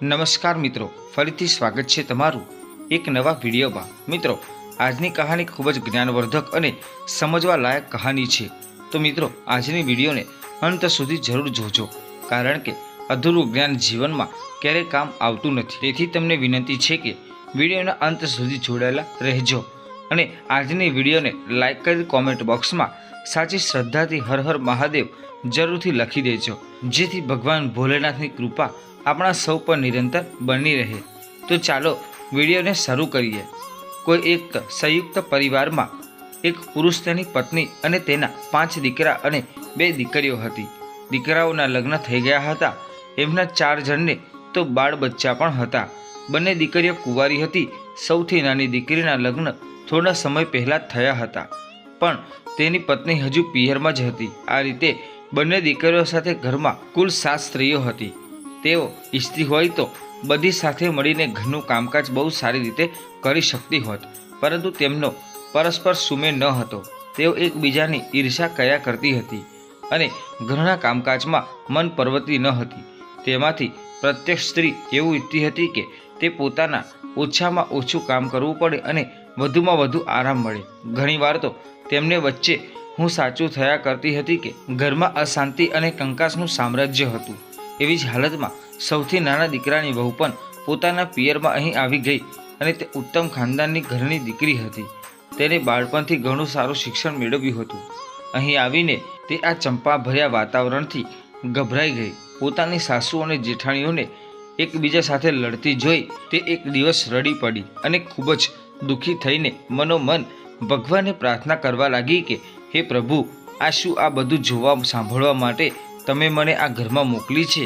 નમસ્કાર મિત્રો, ફરીથી સ્વાગત છે તમારું એક નવા વિડીયોમાં. મિત્રો, આજની કહાની ખૂબ જ જ્ઞાનવર્ધક અને સમજવા લાયક કહાની છે. તો મિત્રો, આજની વિડીયોને અંત સુધી જરૂર જોજો, કારણ કે અધૂરું જ્ઞાન જીવનમાં ક્યારેય કામ આવતું નથી. તેથી તમને વિનંતી છે કે વિડીયોના અંત સુધી જોડાયેલા રહેજો અને આજની વિડીયોને લાઈક કરી કોમેન્ટ બોક્સમાં સાચી શ્રદ્ધાથી હર હર મહાદેવ જરૂરથી લખી દેજો. જેથી ભગવાન ભોલેનાથની કૃપા આપણા સૌ પર નિરંતર બની રહે. તો ચાલો વિડીયોને શરૂ કરીએ. કોઈ એક સંયુક્ત પરિવારમાં એક પુરુષ તેની પત્ની અને તેના પાંચ દીકરા અને બે દીકરીઓ હતી. દીકરાઓના લગ્ન થઈ ગયા હતા. એમના ચાર જણને તો બાળ બચ્ચા પણ હતા. બંને દીકરીઓ કુંવારી હતી. સૌથી નાની દીકરીના લગ્ન થોડા સમય પહેલાં જ થયા હતા. પણ તેની પત્ની હજુ પિયરમાં જ હતી. આ રીતે બંને દીકરીઓ સાથે ઘરમાં કુલ સાત સ્ત્રીઓ હતી. તેઓ ઈચ્છતી હોય તો બધી સાથે મળીને ઘરનું કામકાજ બહુ સારી રીતે કરી શકતી હોત. પરંતુ તેમનો પરસ્પર સુમેળ ન હતો. તેઓ એકબીજાની ઈર્ષા કર્યા કરતી હતી અને ઘરના કામકાજમાં મન પરવતી ન હતી. તેમાંથી પ્રત્યેક સ્ત્રી એવું ઈચ્છતી હતી કે તે પોતાના ઓછામાં ઓછું કામ કરવું પડે અને વધુમાં વધુ આરામ મળે. ઘણીવાર તો તેમને વચ્ચે હું સાચું થયા કરતી હતી કે ઘરમાં અશાંતિ અને કંકાસનું સામ્રાજ્ય હતું. એવી જ હાલતમાં સૌથી નાના દીકરાની વહુ પણ પોતાના પિયરમાં અહીં આવી ગઈ અને તે ઉત્તમ ખાનદાનની ઘરની દીકરી હતી. તેને બાળપણથી ઘણું સારું શિક્ષણ મેળવ્યું હતું. અહીં આવીને તે આ ચંપાભર્યા વાતાવરણથી ગભરાઈ ગઈ. પોતાની સાસુ અને જેઠાણીઓને એકબીજા સાથે લડતી જોઈ તે એક દિવસ રડી પડી અને ખૂબ જ દુઃખી થઈને મનોમન ભગવાનને પ્રાર્થના કરવા લાગી કે, હે પ્રભુ, આ શું આ બધું જોવા, સાંભળવા માટે તમે મને આ ઘરમાં મોકલી છે,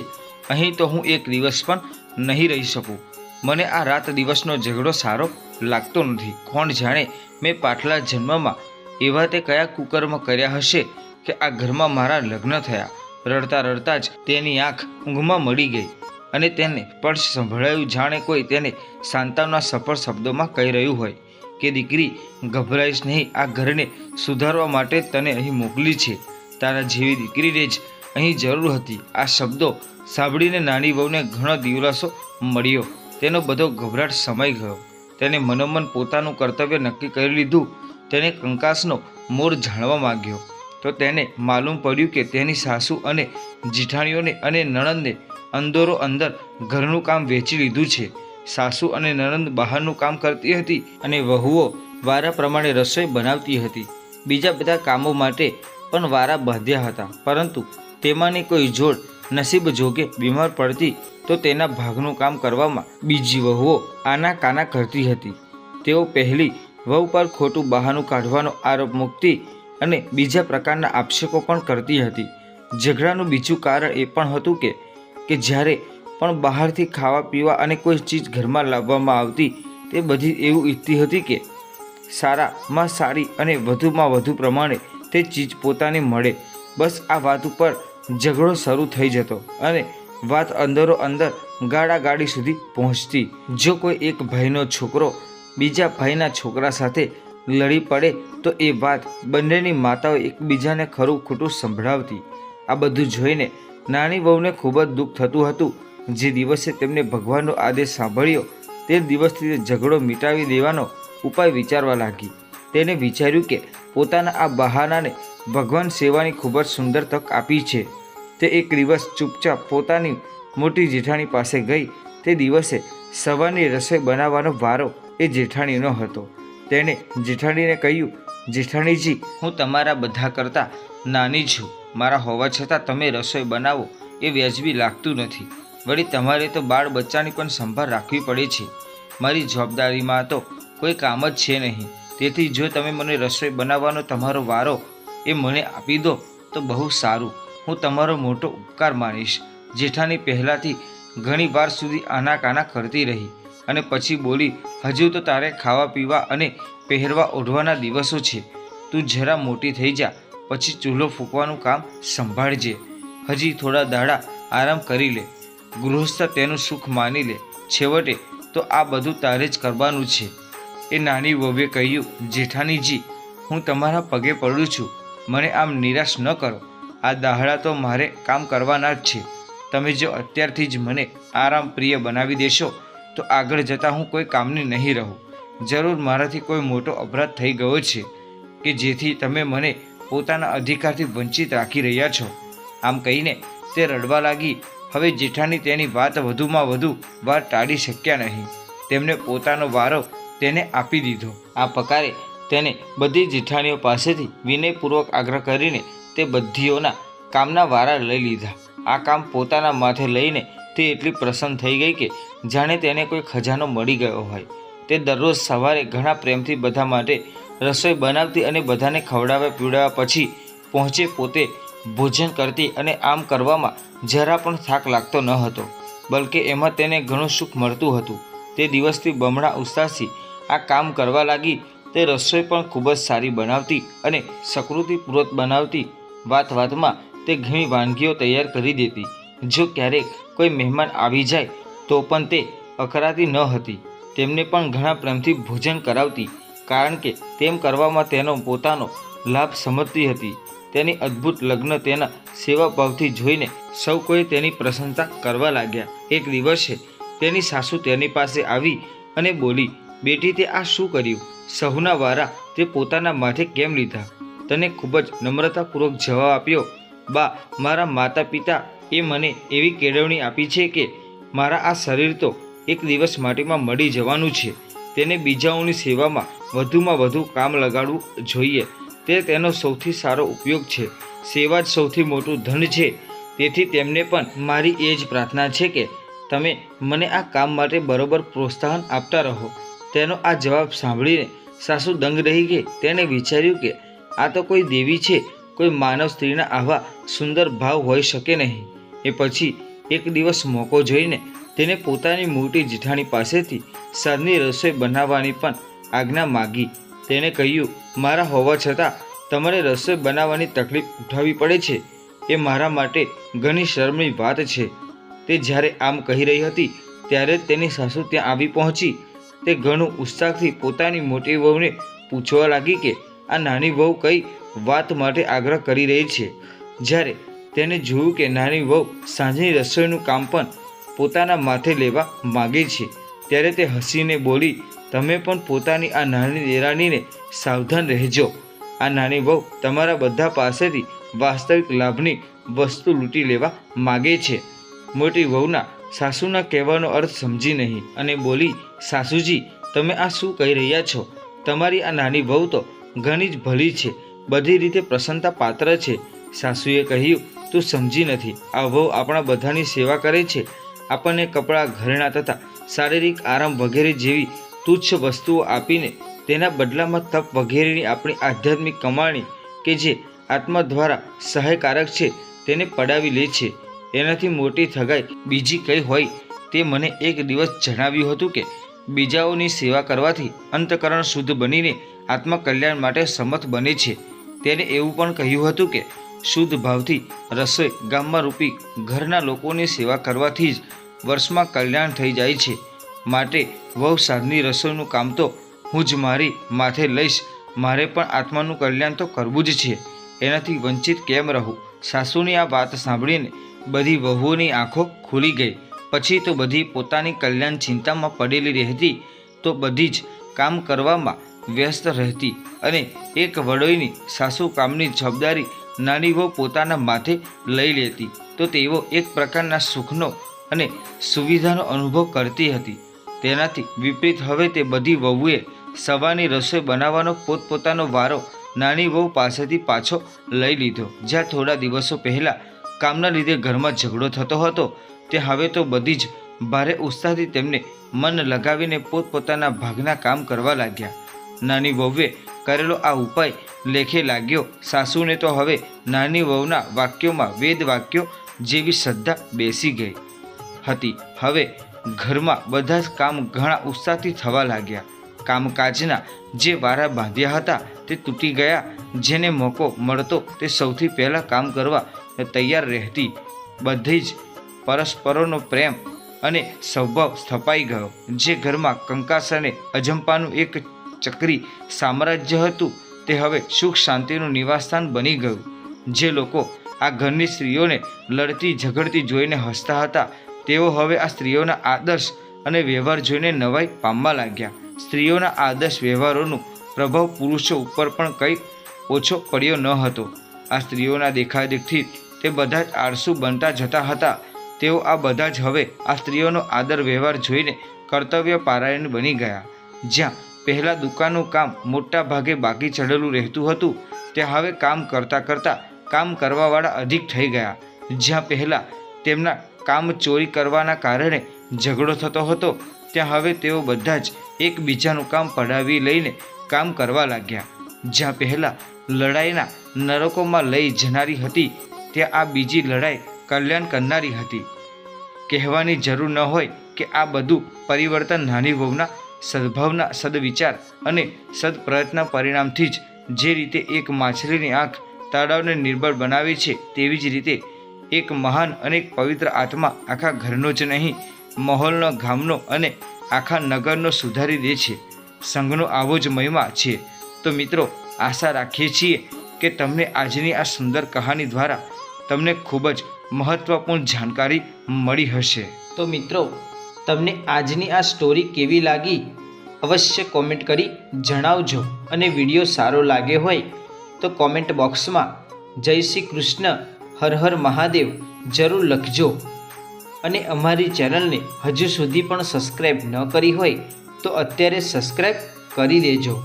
અહીં તો હું એક દિવસ પણ નહીં રહી શકું. મને આ રાત દિવસનો ઝઘડો સારો લાગતો નથી. કોણ જાણે મેં પાછલા જન્મમાં એવા તે કયા કુકર્મ કર્યા હશે કે આ ઘરમાં મારા લગ્ન થયા. રડતા રડતા જ તેની આંખ ઊંઘમાં મળી ગઈ અને તેને પણ સંભળાયું. જાણે કોઈ તેને શાંતાના સફળ શબ્દોમાં કહી રહ્યું હોય કે દીકરી, ગભરાઈશ નહીં, આ ઘરને સુધારવા માટે તને અહીં મોકલી છે. તારા જેવી દીકરીને જ અહીં જરૂર હતી. આ શબ્દો સાંભળીને નાની વહુને ઘણો દિવરાસો મળ્યો. તેનો બધો ગભરાટ સમાઈ ગયો. તેને મનોમન પોતાનું કર્તવ્ય નક્કી કરી લીધું. તેને કંકાસનો મોર જાણવા માંગ્યો. તો તેને માલુમ પડ્યું કે તેની સાસુ અને જીઠાણીઓને અને નણંદને અંદરો અંદર ઘરનું કામ વેચી લીધું છે. સાસુ અને નણંદ બહારનું કામ કરતી હતી અને વહુઓ વારા પ્રમાણે રસોઈ બનાવતી હતી. બીજા બધા કામો માટે પણ વારા બાંધ્યા હતા. પરંતુ તેમાંની કોઈ જોડ નસીબ જોગે બીમાર પડતી તો તેના ભાગનું કામ કરવામાં બીજી વહુઓ આના કાના કરતી હતી. તેઓ પહેલી વહુ પર ખોટું બહાનું કાઢવાનો આરોપ મૂકતી અને બીજા પ્રકારના આક્ષેપો પણ કરતી હતી. ઝઘડાનું બીજું કારણ એ પણ હતું કે કે જ્યારે પણ બહારથી ખાવા પીવા અને કોઈ ચીજ ઘરમાં લાવવામાં આવતી તે બધી એવું ઈચ્છતી હતી કે સારામાં સારી અને વધુમાં વધુ પ્રમાણે તે ચીજ પોતાને મળે. બસ આ વાત ઉપર ઝઘડો શરૂ થઈ જતો અને વાત અંદરો અંદર ગાડા ગાડી સુધી પહોંચતી. જો કોઈ એક ભાઈનો છોકરો બીજા ભાઈના છોકરા સાથે લડી પડે, તો એ વાત બંનેની માતાઓ એકબીજાને ખરું ખોટું સંભળાવતી. આ બધું જોઈને નાની વહુને ખૂબ જ દુઃખ થતું હતું. જે દિવસે તેમને ભગવાનનો આદેશ સાંભળ્યો, તે દિવસથી ઝઘડો મિટાવી દેવાનો ઉપાય વિચારવા લાગી. તેને વિચાર્યું કે પોતાના આ બહાનાને ભગવાન સેવાની ખૂબ જ સુંદર તક આપી છે. તે એક દિવસ ચૂપચાપ પોતાની મોટી જેઠાણી પાસે ગઈ. તે દિવસે સવારની રસોઈ બનાવવાનો વારો એ જેઠાણીનો હતો. તેણે જેઠાણીને કહ્યું, જેઠાણીજી, હું તમારા બધા કરતાં નાની છું. મારા હોવા છતાં તમે રસોઈ બનાવો એ વ્યાજબી લાગતું નથી. વળી તમારે તો બાળ બચ્ચાની પણ સંભાળ રાખવી પડે છે. મારી જવાબદારીમાં તો કોઈ કામ જ છે નહીં. તેથી જો તમે મને રસોઈ બનાવવાનો તમારો વારો એ મને આપી દો તો બહુ સારું. હું તમારો મોટો ઉપકાર માનીશ. જેઠાની પહેલાંથી ઘણી વાર સુધી આના કાના કરતી રહી અને પછી બોલી, હજુ તો તારે ખાવા, પીવા અને પહેરવા ઓઢવાના દિવસો છે. તું જરા મોટી થઈ જા, પછી ચૂલો ફૂંકવાનું કામ સંભાળજે. હજી થોડા દાડા આરામ કરી લે. ગૃહસ્થ તેનું સુખ માની લે. છેવટે તો આ બધું તારે જ કરવાનું છે. એ નાની વહુએ કહ્યું જેઠાણીજી હું તમારા પગે પડું છું. મને આમ નિરાશ ન કરો. આ દાહડા તો મારે કામ કરવાના જ છે. તમે જો અત્યારથી જ મને આરામ પ્રિય બનાવી દેશો, તો આગળ જતાં હું કોઈ કામની નહીં રહું. જરૂર મારાથી કોઈ મોટો અપરાધ થઈ ગયો છે, કે જેથી તમે મને પોતાના અધિકારથી વંચિત રાખી રહ્યા છો. આમ કહીને તે રડવા લાગી. હવે જેઠાણી તેની વાત વધુમાં વધુ વાર ટાળી શક્યા નહીં. તેમને પોતાનો વારો તેને આપી દીધો. આ પ્રકારે તેને બધી જેઠાણીઓ પાસેથી વિનયપૂર્વક આગ્રહ કરીને તે બધીઓના કામના વારા લઈ લીધા. આ કામ પોતાના માથે લઈને તે એટલી પ્રસન્ન થઈ ગઈ કે જાણે તેને કોઈ ખજાનો મળી ગયો હોય. તે દરરોજ સવારે ઘણા પ્રેમથી બધા માટે રસોઈ બનાવતી અને બધાને ખવડાવ્યા પીવડાવ્યા પછી પહોંચે પોતે ભોજન કરતી અને આમ કરવામાં જરા પણ થાક લાગતો ન હતો, બલકે એમાં તેને ઘણું સુખ મળતું હતું. તે દિવસથી બમણા ઉત્સાહથી આ કામ કરવા લાગી. તે રસોઈ પણ ખૂબ જ સારી બનાવતી અને સકૃતિપૂર્વક બનાવતી વાત વાતમાં તે ઘણી વાનગીઓ તૈયાર કરી દેતી. જો ક્યારેક કોઈ મહેમાન આવી જાય, તો પણ તે અકરાતી ન હતી. તેમને પણ ઘણા પ્રેમથી ભોજન કરાવતી, કારણ કે તેમ કરવામાં તેનો પોતાનો લાભ સમજતી હતી. તેની અદ્ભુત લગ્ન તેના સેવાભાવથી જોઈને સૌ કોઈ તેની પ્રશંસા કરવા લાગ્યા. એક દિવસે તેની સાસુ તેની પાસે આવી અને બોલી, બેટી, તે આ શું કર્યું? સહુના વારા તે પોતાના માથે કેમ લીધા? તને ખૂબ જ નમ્રતાપૂર્વક જવાબ આપ્યો. બા, મારા માતા પિતા એ મને એવી કેળવણી આપી છે કે મારા આ શરીર તો એક દિવસ માટીમાં મળી જવાનું છે. તેને બીજાઓની સેવામાં વધુમાં વધુ કામ લગાડવું જોઈએ. તે તેનો સૌથી સારો ઉપયોગ છે. સેવા જ સૌથી મોટું ધન છે. તેથી તેમને પણ મારી એ જ પ્રાર્થના છે કે તમે મને આ કામ માટે બરોબર પ્રોત્સાહન આપતા રહો. તેનો આ જવાબ સાંભળીને સાસુ દંગ રહી ગઈ તેણે વિચાર્યું કે આ તો કોઈ દેવી છે, કોઈ માનવ સ્ત્રીના આવા સુંદર ભાવ હોઈ શકે નહીં. એ પછી એક દિવસ મોકો જોઈને તેને પોતાની મોટી જેઠાણી પાસેથી સાંજની રસોઈ બનાવવાની પણ આજ્ઞા માગી. તેણે કહ્યું, મારા હોવા છતાં તમારે રસોઈ બનાવવાની તકલીફ ઉઠાવવી પડે છે. એ મારા માટે ઘણી શરમની વાત છે. તે જ્યારે આમ કહી રહી હતી, ત્યારે તેની સાસુ ત્યાં આવી પહોંચી. તે ઘણું ઉત્સાહથી પોતાની મોટી વહુને પૂછવા લાગી કે આ નાની વહુ કઈ વાત માટે આગ્રહ કરી રહી છે? જ્યારે તેને જોયું કે નાની વહુ સાંજની રસોઈનું કામ પણ પોતાના માથે લેવા માગે છે, ત્યારે તે હસીને બોલી, તમે પણ પોતાની આ નાની દેરાણીને સાવધાન રહેજો. આ નાની વહુ તમારા બધા પાસેથી વાસ્તવિક લાભની વસ્તુ લૂંટી લેવા માગે છે. મોટી વહુના સાસુના કહેવાનો અર્થ સમજી નહીં અને બોલી, સાસુજી, તમે આ શું કહી રહ્યા છો? તમારી આ નાની વહુ તો ઘણી જ ભલી છે. બધી રીતે પ્રસન્નતા પાત્ર છે. સાસુએ કહ્યું, તું સમજી નથી. આ વહુ આપણા બધાની સેવા કરે છે. આપણને કપડાં, ઘરેણાં તથા શારીરિક આરામ વગેરે જેવી તુચ્છ વસ્તુઓ આપીને તેના બદલામાં તપ વગેરેની આપણી આધ્યાત્મિક કમાણી કે જે આત્મા દ્વારા સહાયકારક છે, તેને પડાવી લે છે. એનાથી મોટી થગાઈ બીજી કઈ હોય. તે મને એક દિવસ જણાવ્યું હતું કે, બીજાઓની સેવા કરવાથી અંતકરણ શુદ્ધ બનીને આત્મા કલ્યાણ માટે સમર્થ બને છે. તેને એવું પણ કહ્યું હતું કે, શુદ્ધ ભાવથી રસોઈ ગામમાં રૂપી ઘરના લોકોની સેવા કરવાથી જ વર્ષમાં કલ્યાણ થઈ જાય છે. માટે વહુ સાધની રસોઈનું કામ તો હું જ મારી માથે લઈશ. મારે પણ આત્માનું કલ્યાણ તો કરવું જ છે. એનાથી વંચિત કેમ રહું? સાસુની આ વાત સાંભળીને બધી વહુઓની આંખો ખુલી ગઈ. પછી તો બધી પોતાની કલ્યાણ ચિંતામાં પડેલી રહેતી તો બધી જ કામ કરવામાં વ્યસ્ત રહેતી અને એક વડોઈની સાસુ કામની જવાબદારી નાની વહુ પોતાના માથે લઈ લેતી. તો તેઓ એક પ્રકારના સુખનો અને સુવિધાનો અનુભવ કરતી હતી. તેનાથી વિપરીત હવે તે બધી વહુએ સવારની રસોઈ બનાવવાનો પોતપોતાનો વારો નાની વહુ પાસેથી પાછો લઈ લીધો. જ્યાં થોડા દિવસો પહેલાં કામના લીધે ઘરમાં ઝઘડો થતો હતો, તે હવે તો બધી જ ભારે ઉત્સાહથી તેમને મન લગાવીને પોતપોતાના ભાગના કામ કરવા લાગ્યા. નાની વહુએ કરેલો આ ઉપાય લેખે લાગ્યો, સાસુને તો હવે નાની વહુના વાક્યોમાં વેદ વાક્યો જેવી શ્રદ્ધા બેસી ગઈ હતી. હવે ઘરમાં બધા જ કામ ઘણા ઉત્સાહથી થવા લાગ્યા. કામકાજના જે વારા બાંધ્યા હતા તે તૂટી ગયા, જેને મોકો મળતો તે સૌથી પહેલાં કામ કરવા તૈયાર રહેતી. બધી જ પરસ્પરોનો પ્રેમ અને સ્વભાવ સ્થપાઈ ગયો, જે ઘરમાં કંકાસ અને અજંપાનું એક ચક્રી સામ્રાજ્ય હતું. તે હવે સુખ શાંતિનું નિવાસસ્થાન બની ગયું. જે લોકો આ ઘરની સ્ત્રીઓને લડતી ઝઘડતી જોઈને હસતા હતા, તેઓ હવે આ સ્ત્રીઓના આદર્શ અને વ્યવહાર જોઈને નવાઈ પામવા લાગ્યા. સ્ત્રીઓના આદર્શ વ્યવહારોનો પ્રભાવ પુરુષો ઉપર પણ કંઈ ઓછો પડ્યો ન હતો. આ સ્ત્રીઓના દેખાદેખથી તે બધા જ આળસુ બનતા જતા હતા. તેઓ આ બધા જ હવે આ સ્ત્રીઓનો આદર વ્યવહાર જોઈને કર્તવ્ય પારાયણ બની ગયા. જ્યાં પહેલાં દુકાનનું કામ મોટા ભાગે બાકી ચડેલું રહેતું હતું. ત્યાં હવે કામ કરતાં કરતાં કામ કરવાવાળા અધિક થઈ ગયા. જ્યાં પહેલાં તેમના કામ ચોરી કરવાના કારણે ઝઘડો થતો હતો, ત્યાં હવે તેઓ બધા જ એકબીજાનું કામ પડાવી લઈને કામ કરવા લાગ્યા. જ્યાં પહેલાં લડાઈના નરકોમાં લઈ જનારી હતી, ત્યાં આ બીજી લડાઈ કલ્યાણ કરનારી હતી. કહેવાની જરૂર ન હોય કે આ બધું પરિવર્તન નાની વહુના સદભાવના, સદવિચાર અને સદપ્રયત્ન પરિણામથી જ જે રીતે એક માછલીની આંખ તળાવને નિર્બળ બનાવે છે, તેવી જ રીતે એક મહાન અને પવિત્ર આત્મા આખા ઘરનો જ નહીં, માહોલનો, ગામનો અને આખા નગરનો સુધારી દે છે. સંઘનો આવો જ મહિમા છે. તો મિત્રો, આશા રાખીએ છીએ કે તમને આજની આ સુંદર કહાની દ્વારા તમને ખૂબ જ મહત્ત્વપૂર્ણ જાણકારી મળી હશે. તો મિત્રો તમને આજની આ સ્ટોરી કેવી લાગી? અવશ્ય કોમેન્ટ કરી જણાવજો અને વીડિયો સારો લાગ્યો હોય તો કોમેન્ટ બોક્સમાં જય શ્રી કૃષ્ણ, હર હર મહાદેવ જરૂર લખજો. અને અમારી ચેનલને હજુ સુધી પણ સબસ્ક્રાઈબ ન કરી હોય તો અત્યારે સબસ્ક્રાઈબ કરી દેજો.